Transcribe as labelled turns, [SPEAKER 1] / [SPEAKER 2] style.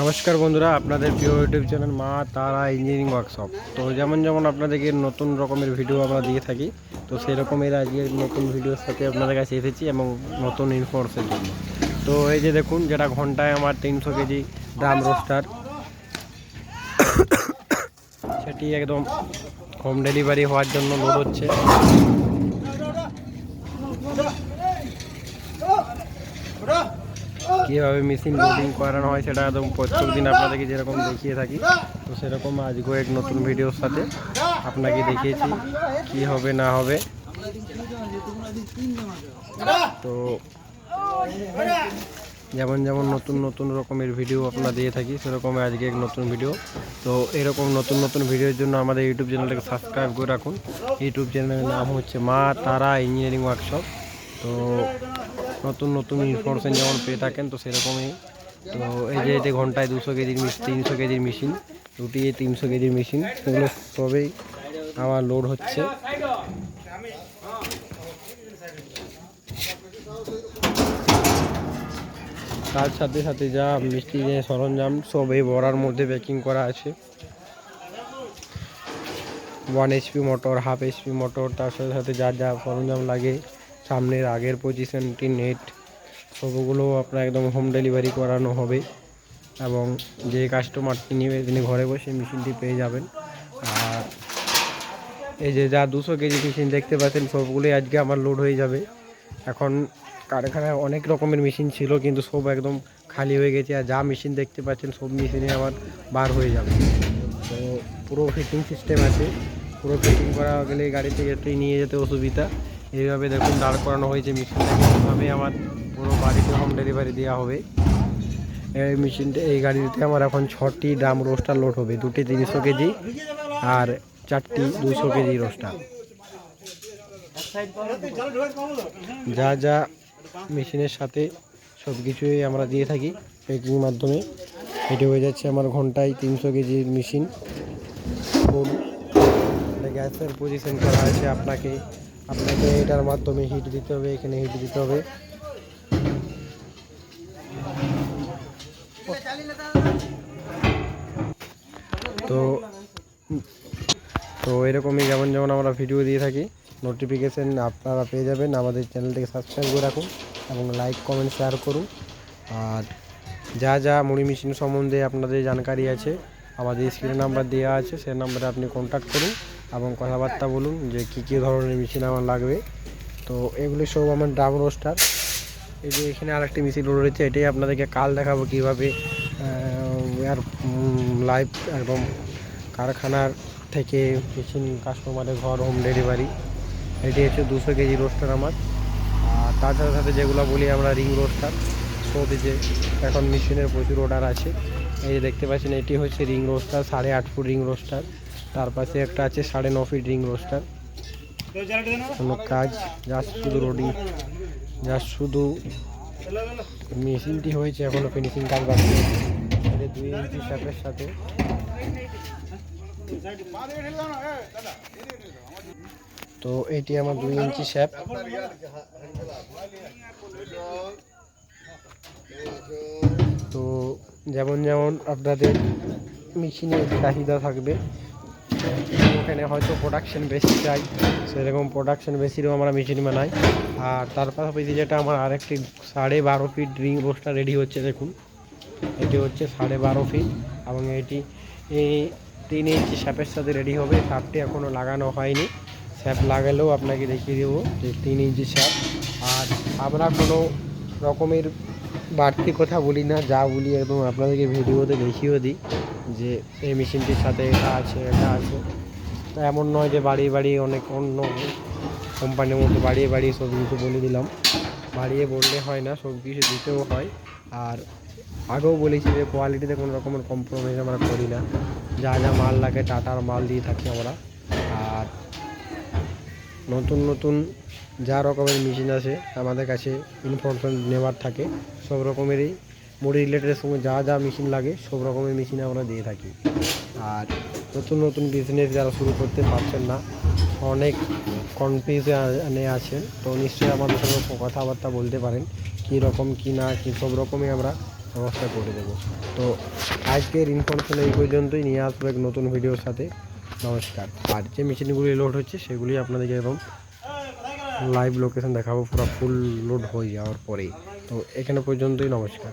[SPEAKER 1] নমস্কার বন্ধুরা, আপনাদের প্রিয় ইউটিউব চ্যানেল মা তারা ইঞ্জিনিয়ারিং ওয়ার্কশপ তো যেমন যেমন আপনাদেরকে নতুন রকমের ভিডিও আমরা দিয়ে থাকি, তো সেই রকমের আজকে নতুন ভিডিওর সাথে আপনাদের কাছে এসেছি এবং নতুন ইনফোর্সের জন্য। তো এই যে দেখুন, যেটা ঘন্টায় আমার তিনশো কেজি ড্রাম রোস্টার সেটি একদম হোম ডেলিভারি হওয়ার জন্য লোড হচ্ছে। কীভাবে মেশিন লোডিং করানো হয় সেটা একদম প্রত্যেক দিন আপনাদেরকে যেরকম দেখিয়ে থাকি, তো সেরকম আজকেও এক নতুন ভিডিওর সাথে আপনাকে দেখিয়েছি, কি হবে না হবে। তো যেমন যেমন নতুন নতুন রকমের ভিডিও আপনারা দিয়ে থাকি সেরকম আজকে এক নতুন ভিডিও তো এরকম নতুন নতুন ভিডিওর জন্য আমাদের ইউটিউব চ্যানেলটাকে সাবস্ক্রাইব করে রাখুন। ইউটিউব চ্যানেলের নাম হচ্ছে মা তারা ইঞ্জিনিয়ারিং ওয়ার্কশপ তো নতুন নতুন ইনফরমেশন যেমন পেয়ে থাকেন, তো সেরকমই। তো এই যে এতে ঘন্টায় দুশো কেজির তিনশো কেজির মেশিন দুটি তিনশো কেজির মেশিন সেগুলো সবই আমার লোড হচ্ছে। তার সাথে সাথে যা মিষ্টি যে সরঞ্জাম সব এই বড়ার মধ্যে প্যাকিং করা আছে। One HP motor half HP motor তার সাথে সাথে যা যা সরঞ্জাম লাগে সামনের আগের পজিশনটি নেট সবগুলো আপনার একদম হোম ডেলিভারি করানো হবে। এবং যে কাস্টমারটি নেবে, তিনি ঘরে বসে মেশিনটি পেয়ে যাবেন। আর এই যে যা দুশো কেজি মেশিন দেখতে পাচ্ছেন, সবগুলোই আজকে আমার লোড হয়ে যাবে। এখন কারখানায় অনেক রকমের মেশিন ছিল, কিন্তু সব একদম খালি হয়ে গেছে। আর যা মেশিন দেখতে পাচ্ছেন, সব মেশিনে আমার বার হয়ে যাবে। তো পুরো ফিটিং সিস্টেম আছে। পুরো ফিটিং করা গেলে গাড়ি থেকে নিয়ে যেতে অসুবিধা। এইভাবে দেখুন দাঁড় করানো হয়েছে মেশিনটাকে। এইভাবে আমার পুরো বাড়িতে হোম ডেলিভারি দেওয়া হবে। এই মেশিনটা, এই গাড়িতে আমার এখন ছটি ড্রাম রোস্টার লোড হবে। দুটি তিনশো কেজি আর চারটি দুশো কেজি রোস্টার যা যা মেশিনের সাথে সব কিছুই আমরা দিয়ে থাকি প্যাকিং মাধ্যমে। এটি হয়ে যাচ্ছে আমার ঘন্টায় তিনশো কেজির মেশিন গ্যাসের পজিশন করা আছে আপনাকে। আপনাকে এটার মাধ্যমে হিট দিতে হবে, এখানে হিট দিতে হবে। তো তো এরকমই যেমন যেমন আমরা ভিডিও দিয়ে থাকি নোটিফিকেশান আপনারা পেয়ে যাবেন। আমাদের চ্যানেলটিকে সাবস্ক্রাইব করে রাখুন এবং লাইক কমেন্ট শেয়ার করুন। আর যা যা মুড়ি মেশিন সম্বন্ধে আপনাদের জানকারি আছে, আমাদের স্ক্রিনে নাম্বার দেওয়া আছে, সেই নাম্বারে আপনি কন্ট্যাক্ট করুন। এবং কথাবার্তা বলুন যে কী কী ধরনের মেশিন আমার লাগবে। তো এগুলি সব আমার ড্রাম রোস্টার। এই যে এখানে আরেকটি মেশিন রয়েছে, এটাই আপনাদেরকে কাল দেখাবো কীভাবে আর লাইভ একদম কারখানার থেকে মেশিন কাস্টমারের ঘর হোম ডেলিভারি এটি হচ্ছে দুশো কেজি রোস্টার আমার। আর তার সাথে সাথে যেগুলো বলি আমরা রিং রোস্টার। সব যে এখন মেশিনের প্রচুর অর্ডার আছে। এই যে দেখতে পাচ্ছেন, এটি হচ্ছে রিং রোস্টার, সাড়ে আট ফুট রিং রোস্টার। তার পাশে একটা আছে সাড়ে ন ফিট রিং রোস্টার কোনো কাজ জাস্ট শুধু রোডিং জাস্ট শুধু মেশিনটি হয়েছে এখনও ফিনিশিং কাজ বাকি দুই ইঞ্চি শ্যাপের সাথে। তো এটি আমার দুই ইঞ্চি শ্যাপ তো যেমন যেমন আপনাদের মেশিনের চাহিদা থাকবে ওখানে হয়তো প্রোডাকশন বেশি চাই। সেরকম প্রোডাকশন বেশিরও আমরা মেশিন বানাই। আর তার পাশাপাশি যেটা আমার আরেকটি সাড়ে বারো ফিট রিং রোস্টার রেডি হচ্ছে, দেখুন। এটি হচ্ছে সাড়ে বারো ফিট এবং এটি তিন ইঞ্চি স্যাপের সাথে রেডি হবে। স্যাপটি এখনও লাগানো হয়নি। স্যাপ লাগালেও আপনাকে দেখিয়ে দেবো যে তিন ইঞ্চি স্যাপ আর আমরা কোনো রকমের বাড়তি কথা বলি না, যা বলি একদম আপনাদেরকে ভিডিওতে দেখিয়েও দিই। যে এই মেশিনটির সাথে এটা আছে এটা আছে। তা এমন নয় যে বাড়িয়ে বাড়িয়ে অনেক অন্য কোম্পানির মধ্যে বাড়িয়ে বাড়িয়ে সব কিছু বলে দিলাম। বাড়িয়ে বললে হয় না সব কিছু দিতেও হয়। আর আগেও বলেছি যে কোয়ালিটিতে কোনো রকমের কম্প্রোমাইজ আমরা করি না। যা যা মাল লাগে টাটার মাল দিয়ে থাকি আমরা। আর নতুন নতুন যা রকমের মেশিন আছে, আমাদের কাছে ইনফরমেশন নেওয়ার থাকে, সব রকমেরই মুড়ি রিলেটেডের সঙ্গে যা যা মেশিন লাগে, সব রকমের মেশিন আমরা দিয়ে থাকি। আর নতুন নতুন বিজনেস যারা শুরু করতে পারছেন না, অনেক কনফিউশনে আছেন, তো নিশ্চয়ই আমাদের সঙ্গে কথাবার্তা বলতে পারেন, কী রকম, কী না, কী সব রকমই আমরা ব্যবস্থা করে দেবো। তো আজকের ইনফরমেশন এই পর্যন্তই, নিয়ে আসব এক নতুন ভিডিওর সাথে। নমস্কার। আর যে মেশিনগুলি লোড হচ্ছে, সেগুলি আপনাদেরকে এরকম লাইভ লোকেশন দেখাবো, পুরো ফুল লোড হয়ে যাওয়ার পরেই। তো এখানে পর্যন্তই নমস্কার।